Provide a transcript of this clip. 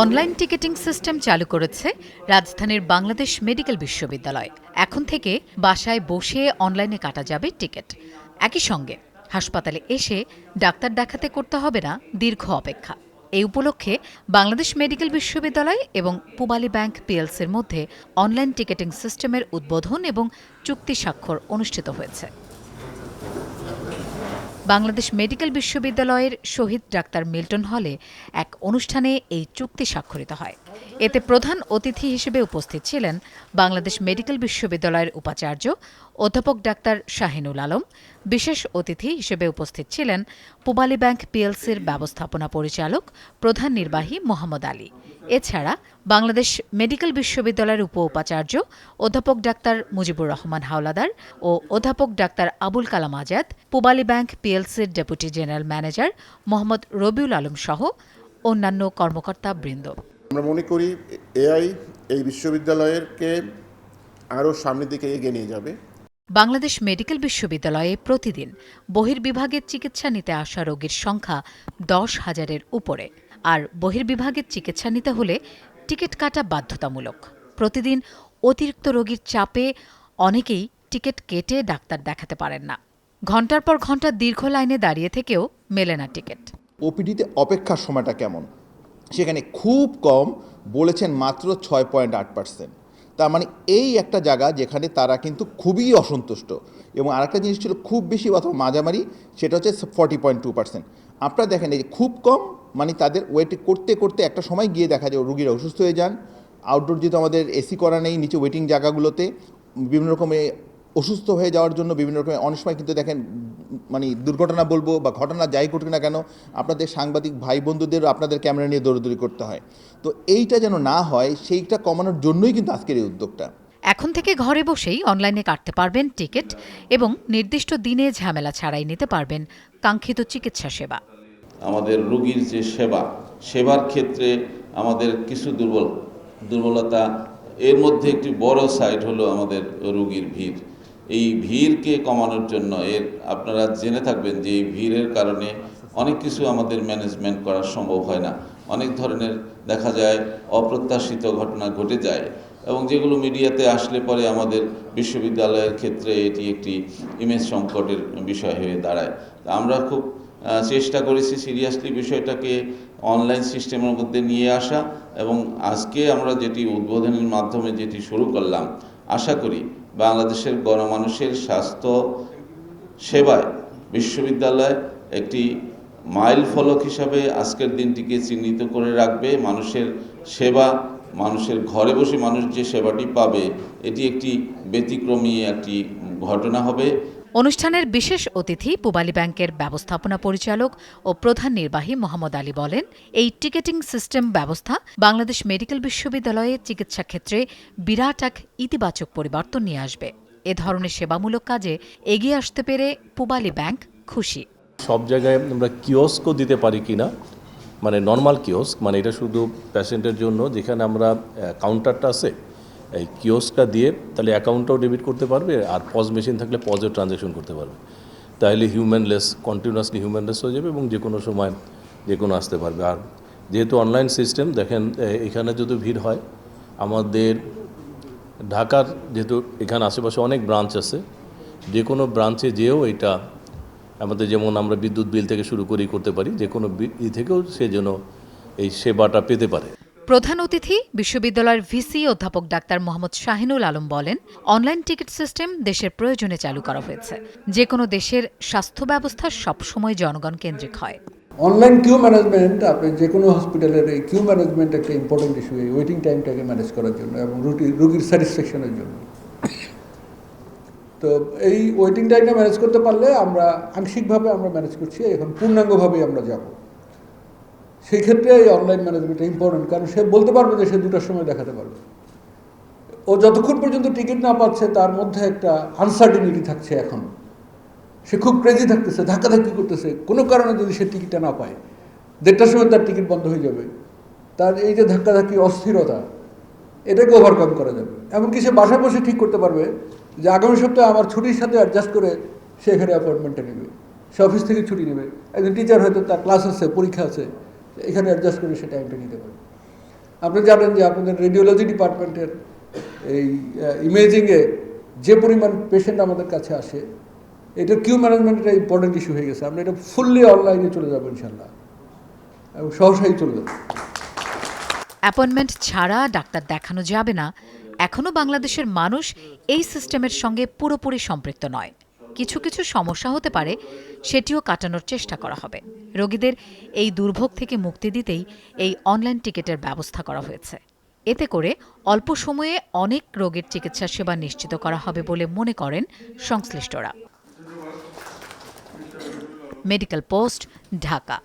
Online ticketing system চালু করেছে রাজধানীর বাংলাদেশ মেডিকেল বিশ্ববিদ্যালয়। এখন থেকে বাসায় বসে অনলাইনে কাটা যাবে টিকিট। একই সঙ্গে হাসপাতালে এসে ডাক্তার দেখাতে করতে হবে না, দীর্ঘ অপেক্ষা। এই উপলক্ষে বাংলাদেশ মেডিকেল বিশ্ববিদ্যালয় এবং পুবালী ব্যাংক পিএলসির মধ্যে অনলাইন টিকিটিং সিস্টেমের উদ্বোধন এবং চুক্তি স্বাক্ষর অনুষ্ঠিত হয়েছে। বাংলাদেশ মেডিকেল বিশ্ববিদ্যালয়ের শহীদ ডাক্তার মিল্টন হলে এক অনুষ্ঠানে এই চুক্তি স্বাক্ষরিত হয়। এতে প্রধান অতিথি হিসেবে উপস্থিত ছিলেন বাংলাদেশ মেডিকেল বিশ্ববিদ্যালয়ের উপাচার্য অধ্যাপক ডাক্তার শাহিনুল আলম। বিশেষ অতিথি হিসেবে উপস্থিত ছিলেন পুবালী ব্যাংক পিএলসির ব্যবস্থাপনা পরিচালক প্রধান নির্বাহী মোহাম্মদ আলী। এছাড়া বাংলাদেশ মেডিকেল বিশ্ববিদ্যালয়ের উপ উপাচার্য অধ্যাপক ডাক্তার মুজিবুর রহমান হাওলাদার ও অধ্যাপক doctor Abul Kalam Azad, Pubali bank পিএলসির deputy general manager Mohammad Rabiul Alam সহ অন্যান্য কর্মকর্তা বৃন্দ আমরা মনে করি এআই এই বিশ্ববিদ্যালয়েরকে আরও সামনের দিকে এগিয়ে নিয়ে যাবে। বাংলাদেশ মেডিকেল বিশ্ববিদ্যালয়ে প্রতিদিন বহির্বিভাগের চিকিৎসা নিতে আসা রোগীর সংখ্যা দশ হাজারের উপরে। আর বহির্বিভাগের চিকিৎসা নিতে হলে টিকিট কাটা বাধ্যতামূলক। প্রতিদিন অতিরিক্ত রোগীর চাপে অনেকেই টিকিট কেটে ডাক্তার দেখাতে পারেন না। ঘণ্টার পর ঘণ্টা দীর্ঘ লাইনে দাঁড়িয়ে থেকেও মেলে না টিকিট। ওপিডিতে অপেক্ষার সময়টা কেমন? সেখানে খুব কম বলেছেন মাত্র ছয় পয়েন্ট আট পার্সেন্ট। তার মানে এই একটা জায়গা যেখানে তারা কিন্তু খুবই অসন্তুষ্ট। এবং আরেকটা জিনিস ছিল খুব বেশি অথবা মাঝামারি সেটা হচ্ছে ফর্টি পয়েন্ট টু পার্সেন্ট। আপনারা দেখেন এই যে খুব কম মানে তাদের ওয়েট করতে করতে একটা সময় গিয়ে দেখা যায় রুগীরা অসুস্থ হয়ে যান। আউটডোর যেহেতু আমাদের এসি করা নেই, নিচে ওয়েটিং জায়গাগুলোতে, বিভিন্ন রকমের অসুস্থ হয়ে যাওয়ার জন্য বিভিন্ন রকমের অনেক সময় কিন্তু দেখেন মানে দুর্ঘটনা বলব বা ঘটনা যাই ঘটুক না কেন আপনাদের সাংবাদিক ভাই বন্ধুদের আপনাদের ক্যামেরা নিয়ে দৌড়দৌড়ি করতে হয়। তো এইটা যেন না হয় সেইটা কমানোর জন্যই কিন্তু আজকের এই উদ্যোগটা। এখন থেকে ঘরে বসেই অনলাইনে কাটতে পারবেন টিকিট এবং নির্দিষ্ট দিনে ঝামেলা ছাড়াই নিতে পারবেন কাঙ্ক্ষিত চিকিৎসা সেবা। আমাদের রোগীর যে সেবা সেবার ক্ষেত্রে আমাদের কিছু দুর্বল দুর্বলতা এর মধ্যে একটি বড় সাইড হলো আমাদের রোগীর ভিড়। এই ভিড়কে কমানোর জন্য এর আপনারা জেনে থাকবেন যে এই ভিড়ের কারণে অনেক কিছু আমাদের ম্যানেজমেন্ট করা সম্ভব হয় না। অনেক ধরনের দেখা যায় অপ্রত্যাশিত ঘটনা ঘটে যায় এবং যেগুলো মিডিয়াতে আসলে পরে আমাদের বিশ্ববিদ্যালয়ের ক্ষেত্রে এটি একটি ইমেজ সংকটের বিষয় হয়ে দাঁড়ায়। তা আমরা খুব চেষ্টা করেছি সিরিয়াসলি বিষয়টাকে অনলাইন সিস্টেমের মধ্যে নিয়ে আসা এবং আজকে আমরা যেটি উদ্বোধনের মাধ্যমে যেটি শুরু করলাম, আশা করি বাংলাদেশের গণমানুষের স্বাস্থ্য সেবায় বিশ্ববিদ্যালয় একটি মাইল ফলক হিসাবে আজকের দিনটিকে চিহ্নিত করে রাখবে। মানুষের সেবা, মানুষের ঘরে বসে মানুষ যে সেবাটি পাবে, এটি একটি ব্যতিক্রমী একটি ঘটনা হবে। অনুষ্ঠানের বিশেষ অতিথি পুবালী ব্যাংকের ব্যবস্থাপনা পরিচালক ও প্রধান নির্বাহী মোহাম্মদ আলী বলেন, এই টিকেটিং সিস্টেম ব্যবস্থা বাংলাদেশ মেডিকেল বিশ্ববিদ্যালয়ে চিকিৎসা ক্ষেত্রে বিরাট এক ইতিবাচক পরিবর্তন নিয়ে আসবে। এ ধরনের সেবামূলক কাজে এগিয়ে আসতে পেরে পুবালী ব্যাংক খুশি। সব জায়গায় আমরা কিওস্কও দিতে পারি কি না মানে নর্মাল কিওস্ক মানে এটা শুধু পেশেন্টের জন্য, যেখানে আমরা কাউন্টারটা আছে এই কিওস্কটা দিয়ে তাহলে অ্যাকাউন্টটাও ডেবিট করতে পারবে আর পজ মেশিন থাকলে পজেও ট্রানজ্যাকশন করতে পারবে। তাহলে হিউম্যানলেস, কন্টিনিউয়াসলি হিউম্যানলেস হয়ে যাবে এবং যে কোনো সময় যে কোনো আসতে পারবে। আর যেহেতু অনলাইন সিস্টেম, দেখেন এখানে যদি ভিড় হয়, আমাদের ঢাকার যেহেতু এখানে আশেপাশে অনেক ব্রাঞ্চ আছে যে কোনো ব্রাঞ্চে যেও এটা আমাদের যেমন আমরা বিদ্যুৎ বিল থেকে শুরু করেই করতে পারি যে কোনো ই থেকেও সে যেন এই সেবাটা পেতে পারে। প্রধান অতিথি বিশ্ববিদ্যালয়ের ভিসি অধ্যাপক ডাক্তার মোহাম্মদ শাহিনুল আলম বলেন, অনলাইন টিকিট সিস্টেম দেশের প্রয়োজনে চালু করা হয়েছে। যে কোনো দেশের স্বাস্থ্য ব্যবস্থা সবসময় জনগণ কেন্দ্রিক হয়। অনলাইন কিউ ম্যানেজমেন্ট আপনি যে কোনো হসপিটালের এই কিউ ম্যানেজমেন্ট একটা ইম্পর্টেন্ট ইস্যু এই ওয়েটিং টাইমটাকে ম্যানেজ করার জন্য এবং রুগীর স্যাটিসফ্যাকশনের জন্য। তো এই ওয়েটিং টাইমটা ম্যানেজ করতে পারলে আমরা আংশিকভাবে আমরা ম্যানেজ করছি, এখন পূর্ণাঙ্গভাবেই আমরা যাব। সেই ক্ষেত্রে এই অনলাইন ম্যানেজমেন্টটা ইম্পর্টেন্ট কারণ সে বলতে পারবে যে সে দুটার সময় দেখাতে পারবে। ও যতক্ষণ পর্যন্ত টিকিট না পাচ্ছে, তার মধ্যে একটা আনসার্টিনিটি থাকছে এখন। সে খুব ক্রেজি থাকতেছে, ধাক্কাধাক্কি করতেছে। কোনো কারণে যদি সে টিকিটটা না পায়, দেড়টার সময় তার টিকিট বন্ধ হয়ে যাবে। তার এই যে ধাক্কাধাক্কি, অস্থিরতা, এটাকে ওভারকাম করা যাবে। এমনকি সে বাসায় বসে ঠিক করতে পারবে যে আগামী সপ্তাহে আমার ছুটির সাথে অ্যাডজাস্ট করে সে এখানে অ্যাপয়েন্টমেন্টটা নেবে। সে অফিস থেকে ছুটি নেবে। একজন টিচার হয়তো তার ক্লাস আছে, পরীক্ষা আছে। এখানে অ্যাডজাস্ট করে সে টাইমটা নিতে পারে আপনি জানেন যে আপনাদের রেডিওলজি ডিপার্টমেন্টের এই ইমেজিংয়ে যে পরিমাণ পেশেন্ট আমাদের কাছে আসে, এটা কিউ ম্যানেজমেন্ট একটা ইম্পর্টেন্ট ইস্যু হয়ে গেছে। আমরা এটা ফুললি অনলাইনে চলে যাব ইনশাল্লাহ এবং সহসাই চলে যাব অ্যাপয়েন্টমেন্ট ছাড়া ডাক্তার দেখানো যাবে না। এখনও বাংলাদেশের মানুষ এই সিস্টেমের সঙ্গে পুরোপুরি সম্পৃক্ত নয়। কিছু কিছু সমস্যা হতে পারে, সেটিও কাটানোর চেষ্টা করা হবে। রোগীদের এই দুর্ভোগ থেকে মুক্তি দিতেই এই অনলাইন টিকিটের ব্যবস্থা করা হয়েছে। এতে করে অল্প সময়ে অনেক রোগীর চিকিৎসা সেবা নিশ্চিত করা হবে বলে মনে করেন সংশ্লিষ্টরা। Medical post, Dhaka.